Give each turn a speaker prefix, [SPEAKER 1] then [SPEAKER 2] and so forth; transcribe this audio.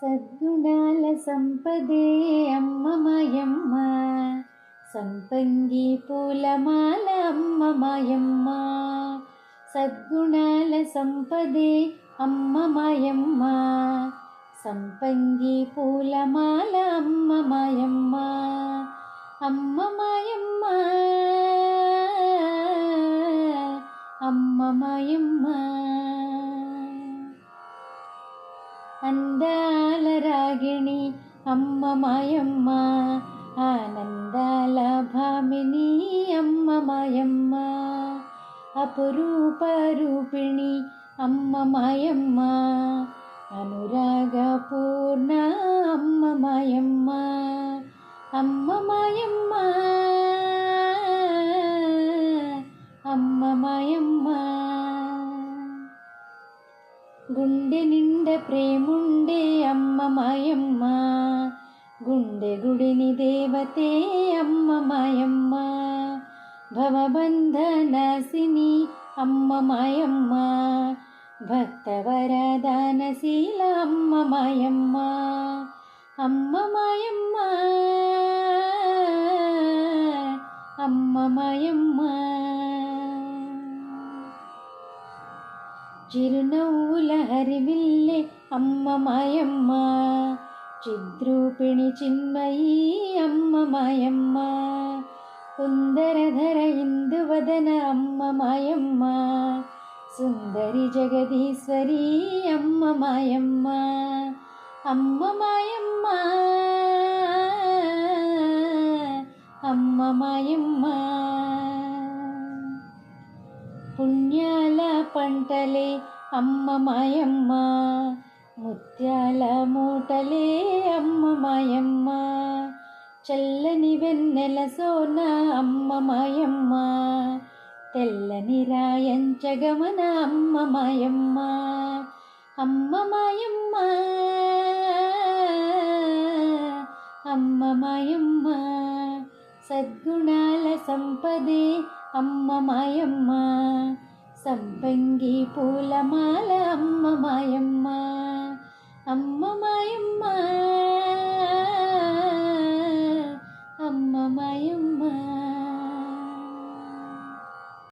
[SPEAKER 1] సద్గుణాల సంపదే అమ్మ మాయమ్మ. సంపంగి పూలమాల అమ్మ మాయమ్మ. సద్గుణాల సంపదే అమ్మ మాయమ్మ. సంపంగి పూలమాల అమ్మ మాయమ్మ. అమ్మ మాయమ్మ. అమ్మ మాయమ్మ. అందాల రాగిణి అమ్మ మాయమ్మ ఆనందాల భామిని అమ్మ మాయమ్మ అపురూప రూపిణి అమ్మ మాయమ్మ అనురాగ పూర్ణ అమ్మ మాయమ్మ అమ్మ మాయమ్మ అమ్మ మాయమ్మ. గుండె నిండా ప్రేముండే అమ్మ మాయమ్మ. గుండె గుడిని దేవతే అమ్మ మాయమ్మ. భవబంధనాశిని అమ్మ మాయమ్మ. భక్తవరదానశీల అమ్మ మాయమ్మ. అమ్మ మాయమ్మ. అమ్మ మాయమ్మ. చిరునవ్వుల హరివిల్లే అమ్మ మాయమ్మ. చిద్రూపిణి చిన్మయీ అమ్మ మాయమ్మ. కుందరధర ఇందువదన అమ్మ మాయమ్మ. సుందరి జగదీశ్వరి అమ్మ మాయమ్మ. అమ్మ మాయమ్మ. అమ్మ మాయమ్మ. పుణ్యాల పంటలే అమ్మ మాయమ్మ. ముత్యాల మూటలే అమ్మ మాయమ్మ. చల్లని వెన్నెల సోన అమ్మ మాయమ్మ. తెల్లని రాయంచగమన అమ్మ మాయమ్మ. అమ్మ మాయమ్మ. అమ్మ మాయమ్మ. సద్గుణాల సంపదే అమ్మ మాయమ్మ. వంగి పూలమాల అమ్మ మాయమ్మ.